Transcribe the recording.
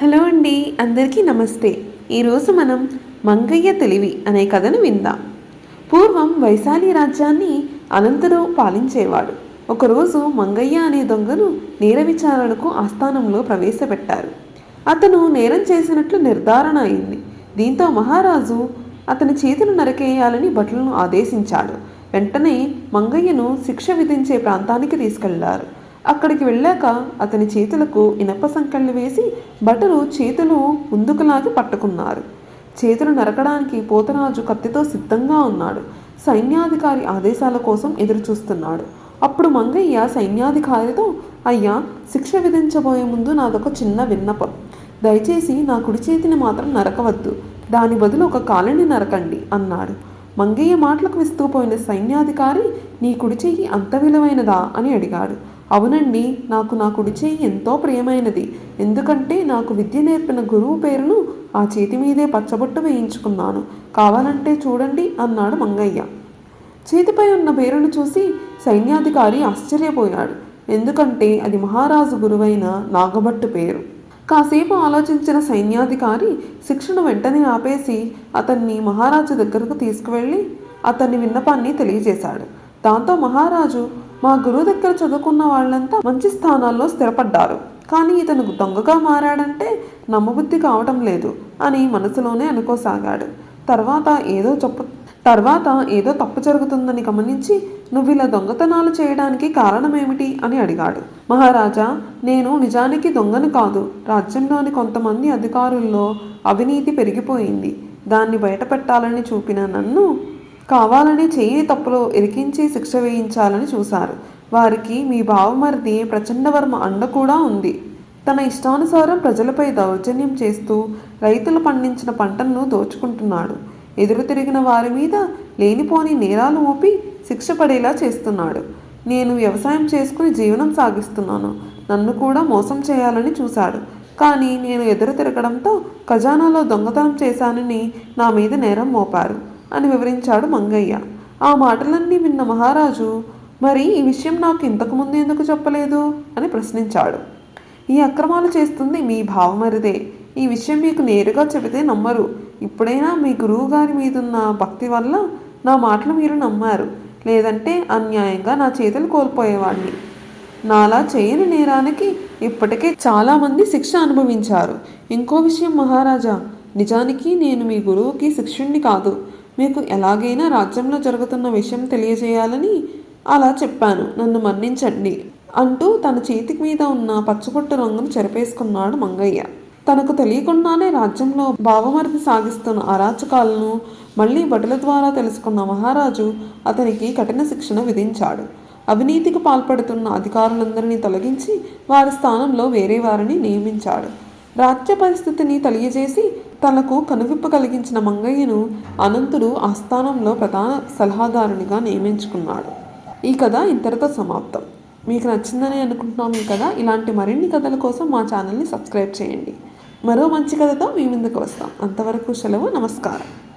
Hello అండి అందరికీ నమస్తే. ఈరోజు మనం మంగయ్య తెలివి అనే కథను విందాం. పూర్వం వైశాలి రాజ్యాన్ని అనంతరావు పాలించేవాడు. ఒకరోజు మంగయ్య అనే దొంగను నేర విచారణకు ఆస్థానంలో ప్రవేశపెట్టారు. అతను నేరం చేసినట్లు నిర్ధారణ అయింది. దీంతో మహారాజు అతని చేతులు నరకేయాలని భటులను ఆదేశించాడు. వెంటనే మంగయ్యను శిక్ష విధించే ప్రాంతానికి తీసుకెళ్ళారు. అక్కడికి వెళ్ళాక అతని చేతులకు ఇనప సంకెళ్ళు వేసి భటులు చేతులు ముందుకు లాగి పట్టుకున్నారు. చేతులు నరకడానికి పోతరాజు కత్తితో సిద్ధంగా ఉన్నాడు. సైన్యాధికారి ఆదేశాల కోసం ఎదురుచూస్తున్నాడు. అప్పుడు మంగయ్య సైన్యాధికారితో అయ్యా శిక్ష విధించబోయే ముందు నాదొక చిన్న విన్నపం. దయచేసి నా కుడి చేతిని మాత్రం నరకవద్దు. దాని బదులు ఒక కాలిని నరకండి అన్నాడు. మంగయ్య మాటలకు విస్తుపోయిన సైన్యాధికారి నీ కుడి చెయ్యి అంత విలువైనదా? అని అడిగాడు. అవునండి నాకు నా కుడి చేయి ఎంతో ప్రియమైనది. ఎందుకంటే నాకు విద్య నేర్పిన గురువు పేరును ఆ చేతి మీదే పచ్చబొట్టు వేయించుకున్నాను. కావాలంటే చూడండి అన్నాడు మంగయ్య. చేతిపై ఉన్న పేరును చూసి సైన్యాధికారి ఆశ్చర్యపోయాడు. ఎందుకంటే అది మహారాజు గురువైన నాగభట్టు పేరు. కాసేపు ఆలోచించిన సైన్యాధికారి శిక్షను వెంటనే ఆపేసి అతన్ని మహారాజు దగ్గరకు తీసుకువెళ్ళి అతని విన్నపాన్ని తెలియజేశాడు. దాంతో మహారాజు మా గురువు దగ్గర చదువుకున్న వాళ్ళంతా మంచి స్థానాల్లో స్థిరపడ్డారు. కానీ ఇతను దొంగగా మారాడంటే నమ్మబుద్ధి కావటం లేదు అని మనసులోనే అనుకోసాగాడు. తర్వాత ఏదో చెప్పు తర్వాత ఏదో తప్పు జరుగుతుందని గమనించి నువ్వు ఇలా దొంగతనాలు చేయడానికి కారణమేమిటి అని అడిగాడు. మహారాజా నేను నిజానికి దొంగను కాదు. రాజ్యంలోని కొంతమంది అధికారుల్లో అవినీతి పెరిగిపోయింది. దాన్ని బయటపెట్టాలని చూపిన నన్ను కావాలని చేయి తప్పులో ఇరికించి శిక్ష వేయించాలని చూశారు. వారికి మీ బావమరిది ప్రచండవర్మ అండ కూడా ఉంది. తన ఇష్టానుసారం ప్రజలపై దౌర్జన్యం చేస్తూ రైతులు పండించిన పంటను దోచుకుంటున్నాడు. ఎదురు తిరిగిన వారి మీద లేనిపోని నేరాలు మోపి శిక్ష పడేలా చేస్తున్నాడు. నేను వ్యవసాయం చేసుకుని జీవనం సాగిస్తున్నాను. నన్ను కూడా మోసం చేయాలని చూశాడు. కానీ నేను ఎదురు తిరగడంతో ఖజానాలో దొంగతనం చేశానని నా మీద నేరం మోపారు. అని వివరించాడు మంగయ్య. ఆ మాటలన్నీ విన్న మహారాజు మరి ఈ విషయం నాకు ఇంతకుముందు ఎందుకు చెప్పలేదు? అని ప్రశ్నించాడు. ఈ అక్రమాలు చేస్తుంది మీ భావమరిదే. ఈ విషయం మీకు నేరుగా చెబితే నమ్మరు. ఇప్పుడైనా మీ గురువు గారి మీదున్న భక్తి వల్ల నా మాటలు మీరు నమ్మారు. లేదంటే అన్యాయంగా నా చేతులు కోల్పోయేవాడిని. నాలా చేయని నేరానికి ఇప్పటికే చాలామంది శిక్ష అనుభవించారు. ఇంకో విషయం మహారాజా నిజానికి నేను మీ గురువుకి శిష్యుణ్ణి కాదు. మీకు ఎలాగైనా రాజ్యంలో జరుగుతున్న విషయం తెలియజేయాలని అలా చెప్పాను. నన్ను మన్నించండి అంటూ తన చేతికి మీద ఉన్న పచ్చబొట్టు రంగును చెరపేసుకున్నాడు మంగయ్య. తనకు తెలియకుండానే రాజ్యంలో భావమరిది సాగిస్తున్న అరాచకాలను మళ్ళీ భటుల ద్వారా తెలుసుకున్న మహారాజు అతనికి కఠిన శిక్షణ విధించాడు. అవినీతికి పాల్పడుతున్న అధికారులందరినీ తొలగించి వారి స్థానంలో వేరే వారిని నియమించాడు. రాజ్య పరిస్థితిని తెలియజేసి తనకు కనువిప్పు కలిగించిన మంగయ్యను అనంతుడు ఆస్థానంలో ప్రధాన సలహాదారునిగా నియమించుకున్నాడు. ఈ కథ ఇంతటితో సమాప్తం. మీకు నచ్చిందని అనుకుంటున్నాం ఈ కథ. ఇలాంటి మరిన్ని కథల కోసం మా ఛానల్ని సబ్స్క్రైబ్ చేయండి. మరో మంచి కథతో మీ ముందుకు వస్తాం. అంతవరకు సెలవు నమస్కారం.